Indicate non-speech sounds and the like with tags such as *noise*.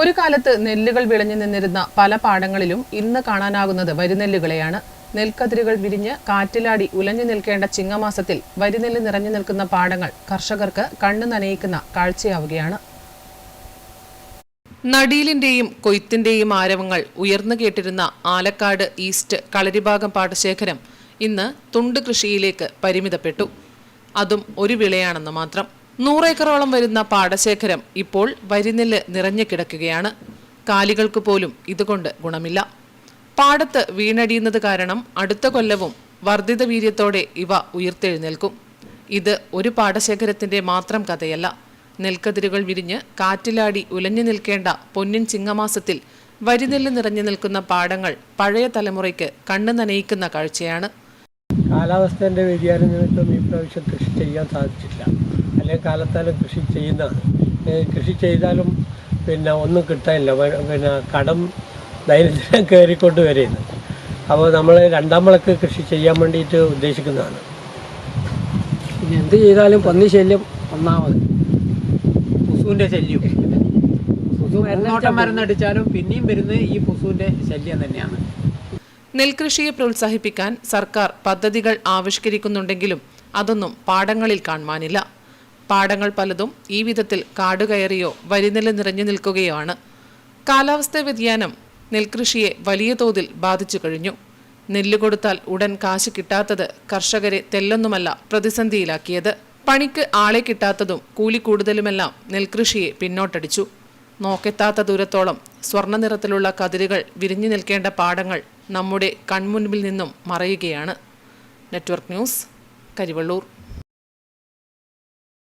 ഒരു കാലത്ത് നെല്ലുകൾ വിളഞ്ഞു നിന്നിരുന്ന പല പാടങ്ങളിലും ഇന്ന് കാണാനാകുന്നത് വരിനെല്ലുകളെയാണ്. നെൽക്കതിരുകൾ വിരിഞ്ഞ് കാറ്റിലാടി ഉലഞ്ഞു നിൽക്കേണ്ട ചിങ്ങമാസത്തിൽ വരിനെല്ല് നിറഞ്ഞു നിൽക്കുന്ന പാടങ്ങൾ കർഷകർക്ക് കണ്ണു നനയിക്കുന്ന കാഴ്ചയാവുകയാണ്. നടീലിന്റെയും കൊയ്ത്തിന്റെയും ആരവങ്ങൾ ഉയർന്നു കേട്ടിരുന്ന ആലക്കാട് ഈസ്റ്റ് കളരിഭാഗം പാടശേഖരം ഇന്ന് തുണ്ട് കൃഷിയിലേക്ക് പരിമിതപ്പെട്ടു. അതും ഒരു വിളയാണെന്ന് മാത്രം. നൂറേക്കറോളം വരുന്ന പാടശേഖരം ഇപ്പോൾ വരിനെല്ല് നിറഞ്ഞു കിടക്കുകയാണ്. കാലികൾക്ക് പോലും ഇതുകൊണ്ട് ഗുണമില്ല. പാടത്ത് വീണടിയുന്നത് കാരണം അടുത്ത കൊല്ലവും വർദ്ധിത വീര്യത്തോടെ ഇവ ഉയർത്തെഴുന്നേൽക്കും. ഇത് ഒരു പാടശേഖരത്തിന്റെ മാത്രം കഥയല്ല. നെൽക്കതിരുകൾ വിരിഞ്ഞ് കാറ്റിലാടി ഉലഞ്ഞു നിൽക്കേണ്ട പൊന്നിൻ ചിങ്ങമാസത്തിൽ വരിനെല്ല് നിറഞ്ഞു നിൽക്കുന്ന പാടങ്ങൾ പഴയ തലമുറയ്ക്ക് കണ്ണു നനയിക്കുന്ന കാഴ്ചയാണ്. കാലാവസ്ഥേന്റെ വ്യതിയാനം നിമിത്തം ഈ പ്രാവശ്യം കൃഷി ചെയ്യാൻ സാധിച്ചില്ല. അല്ലെങ്കിൽ കാലത്താലും കൃഷി ചെയ്യുന്നതാണ്. കൃഷി ചെയ്താലും പിന്നെ ഒന്നും കിട്ടാനില്ല. പിന്നെ കടം ദൈനംദിനം കയറിക്കൊണ്ട് വരുന്നു അപ്പോൾ നമ്മൾ രണ്ടാം വിളക്ക് കൃഷി ചെയ്യാൻ വേണ്ടിയിട്ട് ഉദ്ദേശിക്കുന്നതാണ്. പിന്നെ എന്ത് ചെയ്താലും പന്നി ശല്യം ഒന്നാമത്. പുസുവിന്റെ ശല്യം. *laughs* പുസു മരുന്നോട്ടം മരുന്നടിച്ചാലും പിന്നെയും വരുന്നത് ഈ പുസുവിന്റെ ശല്യം തന്നെയാണ്. നെൽകൃഷിയെ പ്രോത്സാഹിപ്പിക്കാൻ സർക്കാർ പദ്ധതികൾ ആവിഷ്കരിക്കുന്നുണ്ടെങ്കിലും അതൊന്നും പാടങ്ങളിൽ കാണുവാനില്ല. പാടങ്ങൾ പലതും ഈ വിധത്തിൽ കാടുകയറിയോ വരിനില നിറഞ്ഞു നിൽക്കുകയോ ആണ് കാലാവസ്ഥാ വ്യതിയാനം നെൽകൃഷിയെ വലിയ തോതിൽ ബാധിച്ചു കഴിഞ്ഞു. നെല്ല് കൊടുത്താൽ ഉടൻ കാശ് കിട്ടാത്തത് കർഷകരെ തെല്ലൊന്നുമല്ല പ്രതിസന്ധിയിലാക്കിയത്. പണിക്ക് ആളെ കിട്ടാത്തതും കൂലി കൂടുതലുമെല്ലാം നെൽകൃഷിയെ പിന്നോട്ടടിച്ചു. നോക്കെത്താത്ത ദൂരത്തോളം സ്വർണ നിറത്തിലുള്ള കതിരുകൾ വിരിഞ്ഞു നിൽക്കേണ്ട പാടങ്ങൾ നമ്മുടെ കൺമുൻപിൽ നിന്നും മറയുകയാണ്. Network news Karivellur.